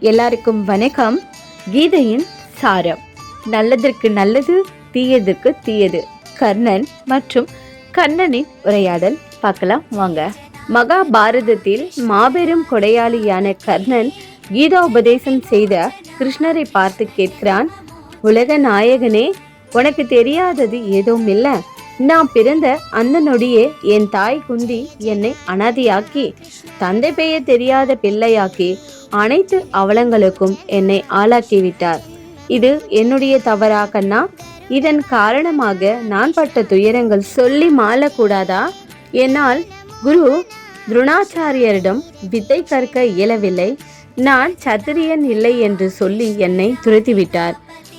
எல்லாருக்கும் வணக்கம். கீதையின் சாரம். நல்லதற்கு நல்லது தீயதற்கு தீயது. கர்ணன் மற்றும் கர்ணனின் உரையாடல். பார்க்கலாம் வாங்க. மகாபாரதத்தில் மாபெரும் கொடையாளியான கர்ணன் கீதா உபதேசம் செய்த கிருஷ்ணரை பார்த்து கேட்கிறான் உலக நாயகனே உனக்கு தெரியாதது ஏதும் இல்லை. நான் பிறந்த அந்த நொடியே என் தாய் குந்தி என்னை அனாதையாக்கி தந்தை பெயர் தெரியாத பிள்ளையாக்கி அனைத்து அவலங்களுக்கும் என்னை ஆளாக்கிவிட்டார். இது என்னுடைய தவறா கண்ணா? இதன் காரணமாக நான் பட்ட துயரங்கள் சொல்லி மாளக்கூடாதா? என்னால் குரு துரோணாச்சாரியரிடம் வித்தை கற்க இயலவில்லை. நான் சத்திரியன் இல்லை என்று சொல்லி என்னை துரத்திவிட்டார்.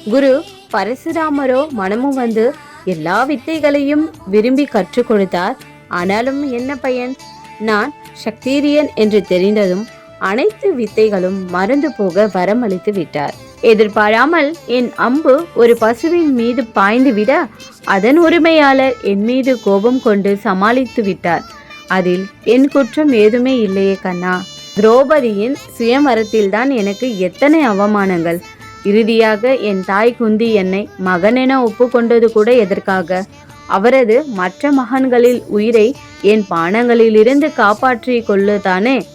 குரு பரசுராமரோ மனமும் வந்து எல்லா வித்தைகளையும் விரும்பி கற்றுக் கொடுத்தார். ஆனாலும் என்ன பயன்? நான் சக்தீரியன் என்று தெரிந்ததும் அனைத்து வித்தைகளும் மறந்து போக வரமளித்து விட்டார். எதிர்பாராமல் என் அம்பு ஒரு பசுவின் மீது பாய்ந்து விட அதன் உரிமையாளர் என் மீது கோபம் கொண்டு சமாளித்து விட்டார். அதில் என் குற்றம் ஏதுமே இல்லையே கண்ணா. திரௌபதியின் சுயமரத்தில்தான் எனக்கு எத்தனை அவமானங்கள். இறுதியாக என் தாய் குந்தி என்னை மகனென ஒப்புக்கொண்டது கூட எதற்காக? அவரது மற்ற மகன்களில் உயிரை என் பானங்களிலிருந்து காப்பாற்றி கொள்ளுதானே?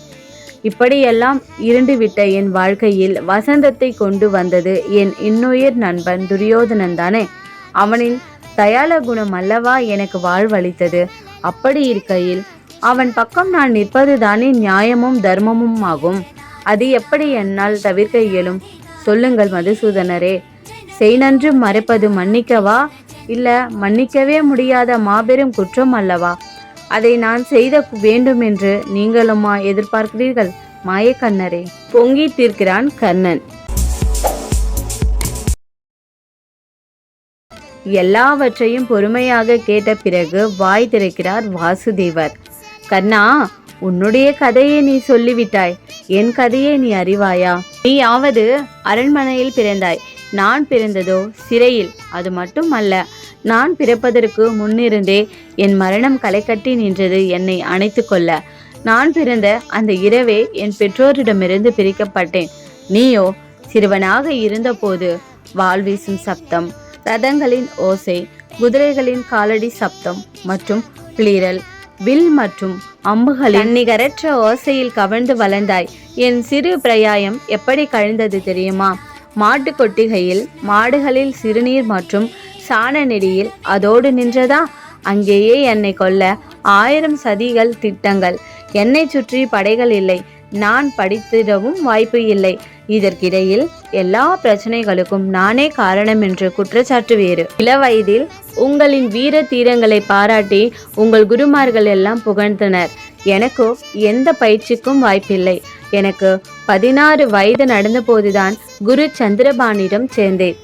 இப்படியெல்லாம் இருண்டுவிட்ட என் வாழ்க்கையில் வசந்தத்தை கொண்டு வந்தது என் இன்னுயிர் நண்பன் துரியோதனன் தானே. அவனின் தயால குணம் அல்லவா எனக்கு வாழ்வளித்தது. அப்படி இருக்கையில் அவன் பக்கம் நான் நிற்பது தானே நியாயமும் தர்மமும் ஆகும். அது எப்படி என்னால் தவிர்க்க இயலும்? சொல்லுங்கள் மதுசூதனரே. செய் நன்று மறைப்பது மன்னிக்கவா? இல்ல மன்னிக்கவே முடியாத மாபெரும் குற்றம் அல்லவா? அதை நான் செய்த வேண்டும் என்று நீங்களுமா எதிர்பார்க்கிறீர்கள்? மாயக்கண்ணரே பொங்கி தீர்க்கிறான் கர்ணன். எல்லாவற்றையும் பொறுமையாக கேட்ட பிறகு வாய் திறக்கிறார் வாசுதேவர். கண்ணா உன்னுடைய கதையை நீ சொல்லிவிட்டாய். என் கதையை நீ அறிவாயா? நீயாவது அரண்மனையில் பிறந்தாய். நான் பிறந்ததோ சிறையில். அது மட்டும் அல்ல நான் பிறப்பதற்கு முன்னிருந்தே என் மரணம் களைக்கட்டி நின்றது என்னை அணைத்து கொள்ள. நான் பிறந்த அந்த இரவே என் பெற்றோரிடமிருந்து பிரிக்கப்பட்டேன். நீயோ சிறுவனாக இருந்தபோது வாள் வீசும் சப்தம் ரதங்களின் ஓசை குதிரைகளின் காலடி சப்தம் மற்றும் பிளீரல் வில் மற்றும் அம்புகளின் நிகரற்ற ஓசையில் கவிழ்ந்து வளர்ந்தாய். என் சிறு பிரயாயம் எப்படி கழிந்தது தெரியுமா? மாட்டு கொட்டிகையில் மாடுகளில் சிறுநீர் மற்றும் சாண நெடியில் அதோடு நின்றதா? அங்கேயே என்னை கொல்ல ஆயிரம் சதிகள் திட்டங்கள். என்னை சுற்றி படைகள் இல்லை. நான் படித்திடவும் வாய்ப்பு இல்லை. இதற்கிடையில் எல்லா பிரச்சனைகளுக்கும் நானே காரணம் என்று குற்றச்சாட்டு வேறு. இளவயதில் உங்களின் வீர தீரங்களை பாராட்டி உங்கள் குருமார்கள் எல்லாம் புகழ்ந்தனர். எனக்கோ எந்த பயிற்சிக்கும் வாய்ப்பில்லை. எனக்கு பதினாறு வயது நடந்தபோதுதான் குரு சந்திரபாணியிடம் சேர்ந்தேன்.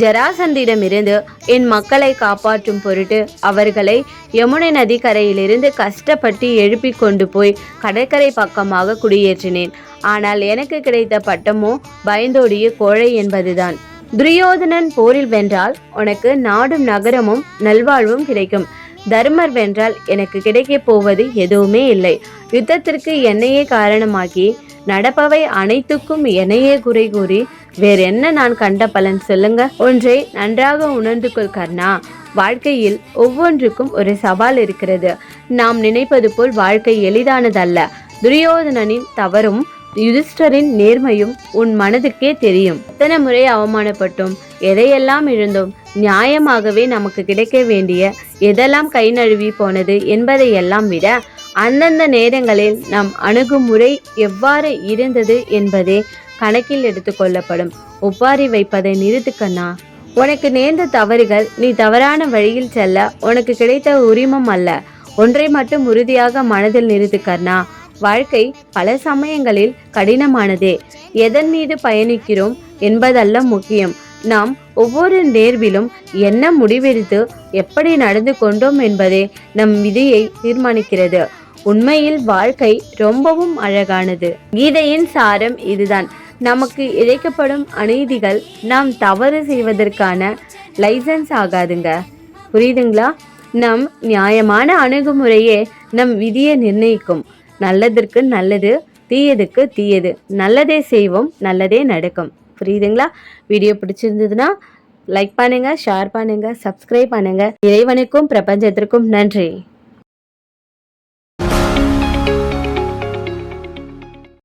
ஜராசந்திடமிருந்து என் மக்களை காப்பாற்றும் பொருட்டு அவர்களை யமுனை நதி கரையிலிருந்து கஷ்டப்பட்டு எழுப்பி கொண்டு போய் கடற்கரை பக்கமாக குடியேற்றினேன். ஆனால் எனக்கு கிடைத்த பட்டமோ பயந்தோடிய கோழை என்பதுதான். துரியோதனன் போரில் வென்றால் உனக்கு நாடும் நகரமும் நல்வாழ்வும் கிடைக்கும். தர்மர் வென்றால் எனக்கு கிடைக்கப் போவது எதுவுமே இல்லை. யுத்தத்திற்கு என்னையே காரணமாக்கி நடப்பவை அனைத்துக்கும் என்னையே குறை கூறி வேற என்ன நான் கண்ட பலன் சொல்லுங்க? ஒன்றை நன்றாக உணர்ந்து கொள் கர்ணா. வாழ்க்கையில் ஒவ்வொன்றுக்கும் ஒரு சவால் இருக்கிறது. நாம் நினைப்பது போல் வாழ்க்கை எளிதானதல்ல. துரியோதனனின் தவறும் யுதிஷ்டரின் நேர்மையும் உன் மனதுக்கே தெரியும். எத்தனை முறை அவமானப்பட்டோம் எதையெல்லாம் இழந்தோம் நியாயமாகவே நமக்கு கிடைக்க வேண்டிய எதெல்லாம் கை நழுவி போனது என்பதையெல்லாம் விட அந்தந்த நேரங்களில் நம் அணுகுமுறை எவ்வாறு இருந்தது என்பதே கணக்கில் எடுத்துக்கொள்ளப்படும் ஒப்பாரி வைப்பதை நிறுத்துக்கண்ணா உனக்கு நேர்ந்த தவறுகள் நீ தவறான வழியில் செல்ல உனக்கு கிடைத்த உரிமம் அல்ல. ஒன்றை மட்டும் உறுதியாக மனதில் நிறுத்துக்கண்ணா வாழ்க்கை பல சமயங்களில் கடினமானதே. எதன் மீது பயணிக்கிறோம் என்பதல்ல முக்கியம். நாம் ஒவ்வொரு நேர்விலும் என்ன முடிவெடுத்து எப்படி நடந்து கொண்டோம் என்பதே நம் விதியை தீர்மானிக்கிறது. உண்மையில் வாழ்க்கை ரொம்பவும் அழகானது. கீதையின் சாரம் இதுதான். நமக்கு இழைக்கப்படும் அநீதிகள் நாம் தவறு செய்வதற்கான லைசன்ஸ் ஆகாதுங்க. புரியுதுங்களா? நம் நியாயமான அணுகுமுறையே நம் விதியை நிர்ணயிக்கும். நல்லதற்கு நல்லது தீயதுக்கு தீயது. நல்லதே செய்வோம் நல்லதே நடக்கும். புரியுதுங்களா? வீடியோ பிடிச்சிருந்ததுன்னா லைக் பண்ணுங்கள் ஷேர் பண்ணுங்கள் சப்ஸ்கிரைப் பண்ணுங்கள் இறைவனுக்கும் பிரபஞ்சத்திற்கும் நன்றி.